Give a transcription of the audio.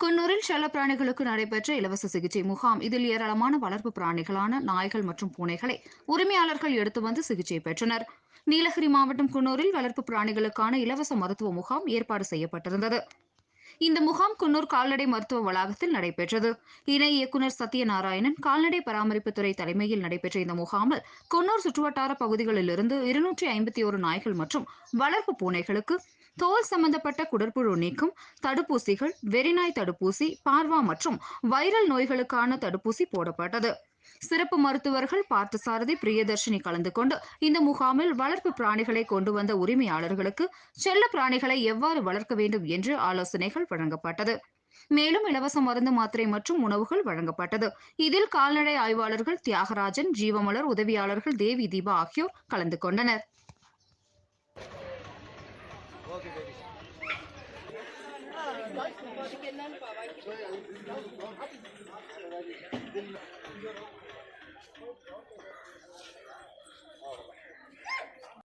குன்னூரில் செல்லப்பிராணிகளுக்கு நடைபெற்ற இலவச சிகிச்சை முகாம். இதில் ஏராளமான வளர்ப்பு பிராணிகளான நாய்கள் மற்றும் பூனைகளை உரிமையாளர்கள் எடுத்து வந்து சிகிச்சை பெற்றனர். நீலகிரி மாவட்டம் குன்னூரில் வளர்ப்பு பிராணிகளுக்கான இலவச மருத்துவ முகாம் ஏற்பாடு செய்யப்பட்டிருந்தது. இந்த முகாம் குன்னூர் கால்நடை மருத்துவ வளாகத்தில் நடைபெற்றது. இணை இயக்குநர் சத்யநாராயணன் கால்நடை பராமரிப்புத்துறை தலைமையில் நடைபெற்ற இந்த முகாமில் குன்னூர் சுற்றுவட்டார பகுதிகளிலிருந்து இருநூற்றி ஐம்பத்தி ஒரு நாய்கள் மற்றும் வளர்ப்பு பூனைகளுக்கு தோல் சம்பந்தப்பட்ட குடற்புழு நீக்கும் தடுப்பூசிகள் வெறிநாய் தடுப்பூசி பார்வா மற்றும் வைரல் நோய்களுக்கான தடுப்பூசி போடப்பட்டது. சிறப்பு மருத்துவர்கள் பார்த்தசாரதி பிரியதர்ஷினி கலந்து கொண்டு இந்த முகாமில் வளர்ப்பு பிராணிகளை கொண்டு வந்த உரிமையாளர்களுக்கு செல்ல பிராணிகளை எவ்வாறு வளர்க்க வேண்டும் என்று ஆலோசனைகள் வழங்கப்பட்டது. மேலும் இலவச மருந்து மாத்திரை மற்றும் உணவுகள் வழங்கப்பட்டது. இதில் கால்நடை ஆய்வாளர்கள் தியாகராஜன் ஜீவமலர் உதவியாளர்கள் தேவி தீபா ஆகியோர் கலந்து கொண்டனர். என்னன்னு Thank you.